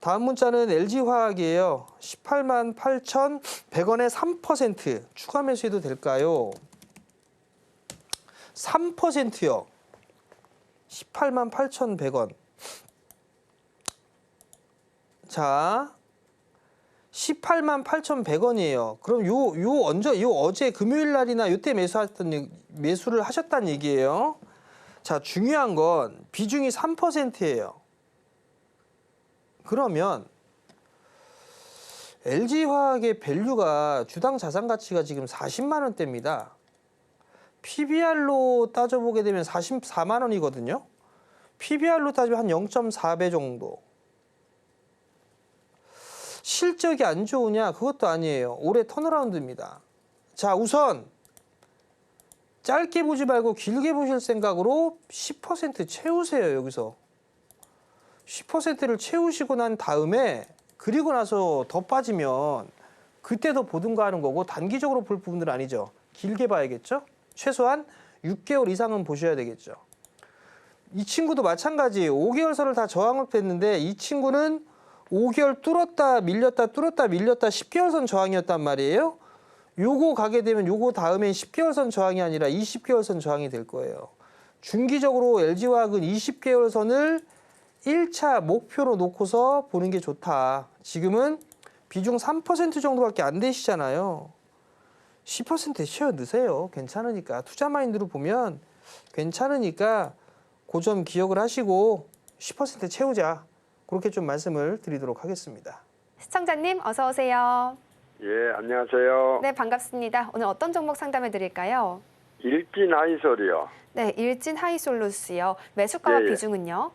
다음 문자는 LG화학이에요. 18만 8,100원에 3% 추가 매수해도 될까요? 3%요. 18만 8,100원. 자, 18만 8,100원이에요. 그럼 요, 요 언제, 요 어제 금요일 날이나 요때 매수했던, 매수를 하셨다는 얘기예요. 자, 중요한 건 비중이 3%예요. 그러면 LG화학의 밸류가 주당 자산 가치가 지금 40만 원대입니다. PBR로 따져보게 되면 44만 원이거든요. PBR로 따지면 한 0.4배 정도. 실적이 안 좋으냐? 그것도 아니에요. 올해 턴어라운드입니다. 자, 우선 짧게 보지 말고 길게 보실 생각으로 10% 채우세요, 여기서. 10%를 채우시고 난 다음에 그리고 나서 더 빠지면 그때 더 보든가 하는 거고 단기적으로 볼 부분들은 아니죠. 길게 봐야겠죠. 최소한 6개월 이상은 보셔야 되겠죠. 이 친구도 마찬가지 5개월선을 다 저항을 뺐는데 이 친구는 5개월 뚫었다 밀렸다 뚫었다 밀렸다 10개월선 저항이었단 말이에요. 요거 가게 되면 요거 다음엔 10개월선 저항이 아니라 20개월선 저항이 될 거예요. 중기적으로 LG화학은 20개월선을 1차 목표로 놓고서 보는 게 좋다. 지금은 비중 3% 정도밖에 안 되시잖아요. 10% 쉬어 넣으세요. 괜찮으니까. 투자 마인드로 보면 괜찮으니까 그 점 기억을 하시고 10% 채우자. 그렇게 좀 말씀을 드리도록 하겠습니다. 시청자님 어서 오세요. 예, 안녕하세요. 네, 반갑습니다. 오늘 어떤 종목 상담해 드릴까요? 일진 아이솔이요. 네, 일진 하이솔루스요. 매수가와 예, 예. 비중은요?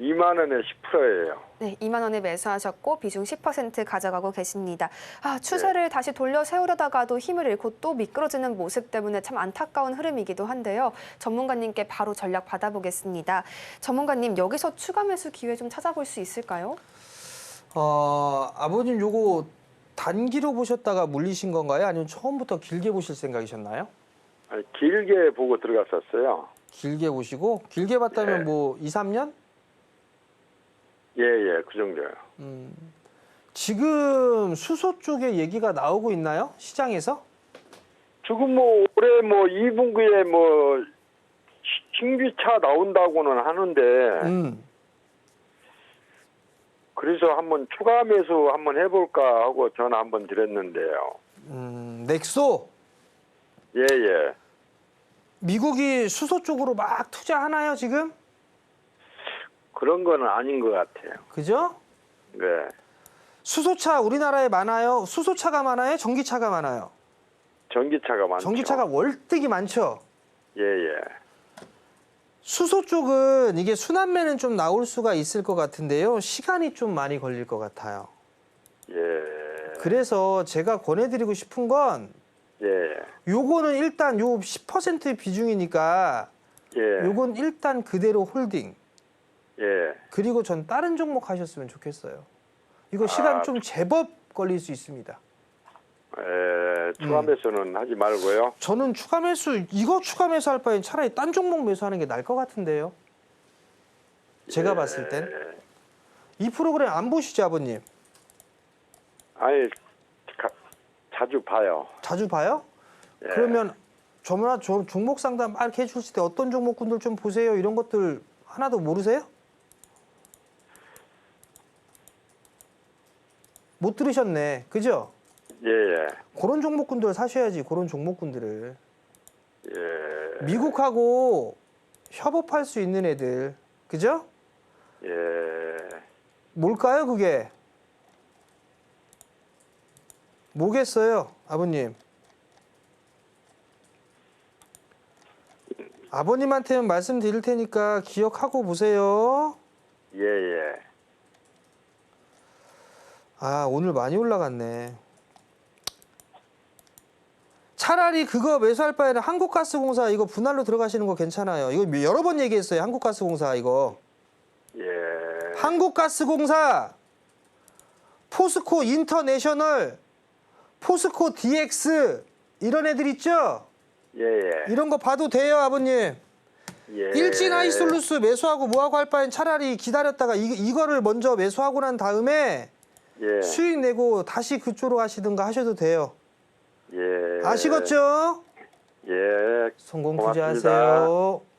2만 원에 10%예요. 네, 2만 원에 매수하셨고 비중 10% 가져가고 계십니다. 아, 추세를 다시 돌려 세우려다가도 힘을 잃고 또 미끄러지는 모습 때문에 참 안타까운 흐름이기도 한데요. 전문가님께 바로 전략 받아보겠습니다. 전문가님, 여기서 추가 매수 기회 좀 찾아볼 수 있을까요? 어, 아버님 요거 단기로 보셨다가 물리신 건가요? 아니면 처음부터 길게 보실 생각이셨나요? 아니, 길게 보고 들어갔었어요. 길게 보시고 길게 봤다면 예. 뭐 2, 3년? 예, 예, 그 정도요. 음. 지금 수소 쪽에 얘기가 나오고 있나요? 시장에서? 지금 뭐 올해 뭐 2분기에 뭐 시- 신규차 나온다고는 하는데 음. 그래서 한번 추가 매수 한번 해볼까 하고 전화 한번 드렸는데요. 음, 넥소 예, 예. 미국이 수소 쪽으로 막 투자하나요, 지금? 그런 거는 아닌 것 같아요. 그죠? 네. 수소차 우리나라에 많아요. 수소차가 많아요, 전기차가 많아요. 전기차가 많죠. 전기차가 월등히 많죠. 예, 예. 수소 쪽은 이게 순환매는 좀 나올 수가 있을 것 같은데요. 시간이 좀 많이 걸릴 것 같아요. 예. 그래서 제가 권해드리고 싶은 건 예. 요거는 일단 요 10% 비중이니까 예. 요건 일단 그대로 홀딩. 예. 그리고 전 다른 종목 하셨으면 좋겠어요. 이거 시간 아. 좀 제법 걸릴 수 있습니다. 에, 추가 음. 매수는 하지 말고요. 저는 추가 매수 이거 추가 매수 할 바엔 차라리 딴 종목 매수하는 게 나을 것 같은데요. 제가 예. 봤을 땐이 프로그램 안 보시죠, 아버님? 아니 가- 자주 봐요. 자주 봐요? 예. 그러면 저나 저 종목 상담 막 이렇게 해주실 때 어떤 종목군들 좀 보세요 이런 것들 하나도 모르세요? 못 들으셨네, 그죠? 예, 예, 그런 종목군들 사셔야지 그런 종목군들을 예, 미국하고 협업할 수 있는 애들, 그죠? 예. 뭘까요, 그게? 뭐겠어요, 아버님? 아버님한테는 말씀드릴 테니까 기억하고 보세요. 예, 예. 아, 오늘 많이 올라갔네. 차라리 그거 매수할 바에는 한국가스공사 이거 분할로 들어가시는 거 괜찮아요. 이거 여러 번 얘기했어요. 한국가스공사 이거. 예. 한국가스공사, 포스코 인터내셔널, 포스코 DX 이런 애들 있죠? 예, 예. 이런 거 봐도 돼요, 아버님. 예. 일진 하이솔루스 매수하고 뭐하고 할 바엔 차라리 기다렸다가 이, 이거를 먼저 매수하고 난 다음에 예. 수익 내고 다시 그쪽으로 하시든가 하셔도 돼요. 예. 아시겠죠? 예. 성공 고맙습니다. 투자하세요.